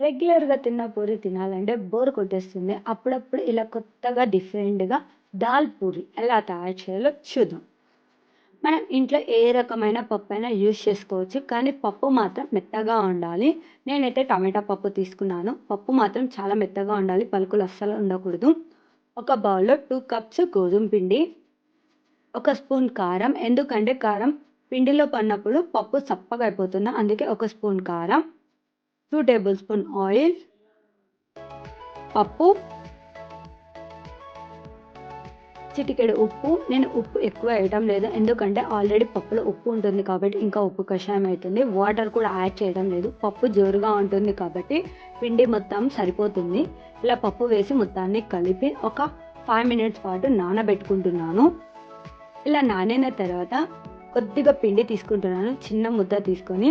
రెగ్యులర్‌గా తిన్న పూరి తినాలంటే బోర్ కొట్టేస్తుంది. అప్పుడప్పుడు ఇలా కొత్తగా డిఫరెంట్‌గా దాల్ పూరి ఎలా తయారు చేయాలో చూద్దాం. మనం ఇంట్లో ఏ రకమైన పప్పు అయినా యూజ్ చేసుకోవచ్చు. కానీ పప్పు మాత్రం మెత్తగా ఉండాలి. నేనైతే టమాటా పప్పు తీసుకున్నాను. పప్పు మాత్రం చాలా మెత్తగా ఉండాలి. పలుకులు అస్సలు ఉండకూడదు. ఒక బౌల్‌లో టూ కప్స్ గోధుమ పిండి, ఒక స్పూన్ కారం ఎందుకంటే కారం పిండిలో పడినప్పుడు పప్పు సప్పగా అయిపోతుంది. అందుకే ఒక స్పూన్ కారం, టూ టేబుల్ స్పూన్ ఆయిల్, పప్పు చిటికెడు ఉప్పు. నేను ఉప్పు ఎక్కువ వేయటం లేదు. ఎందుకంటే ఆల్రెడీ పప్పులో ఉప్పు ఉంటుంది కాబట్టి ఇంకా ఉప్పు కషాయం అవుతుంది. వాటర్ కూడా యాడ్ చేయడం లేదు. పప్పు జోరుగా ఉంటుంది కాబట్టి పిండి మొత్తం సరిపోతుంది. ఇలా పప్పు వేసి మొత్తాన్ని కలిపి ఒక ఫైవ్ మినిట్స్ పాటు నానబెట్టుకుంటున్నాను. ఇలా నానిన తర్వాత కొద్దిగా పిండి తీసుకుంటున్నాను. చిన్న ముద్ద తీసుకొని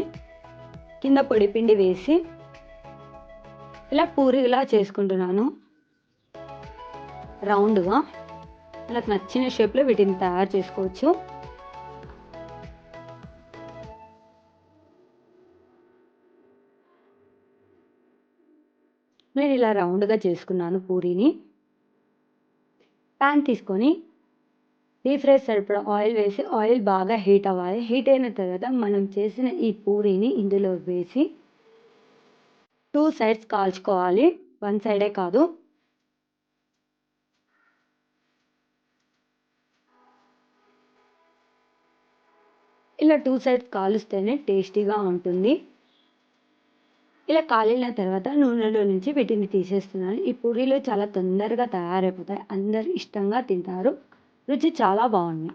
కింద పొడిపిండి వేసి ఇలా పూరీలా చేసుకుంటున్నాను. రౌండ్‌గా మనకు నచ్చిన షేప్‌లో వీటిని తయారు చేసుకోవచ్చు. నేను ఇలా రౌండ్‌గా చేసుకున్నాను పూరీని. ప్యాన్ తీసుకొని డీప్ ఫ్రై సరిపడా ఆయిల్ వేసి ఆయిల్ బాగా హీట్ అవ్వాలి. హీట్ అయిన తర్వాత మనం చేసిన ఈ పూరీని ఇందులో వేసి టూ సైడ్స్ కాల్చుకోవాలి. వన్ సైడే కాదు. ఇలా టూ సైడ్స్ కాలుస్తేనే టేస్టీగా ఉంటుంది. ఇలా కాలిన తర్వాత నూనెలో నుంచి వీటిని తీసేస్తున్నాను. ఈ పూరీలు చాలా తొందరగా తయారైపోతాయి. అందరూ ఇష్టంగా తింటారు. రుచి చాలా బాగుంది.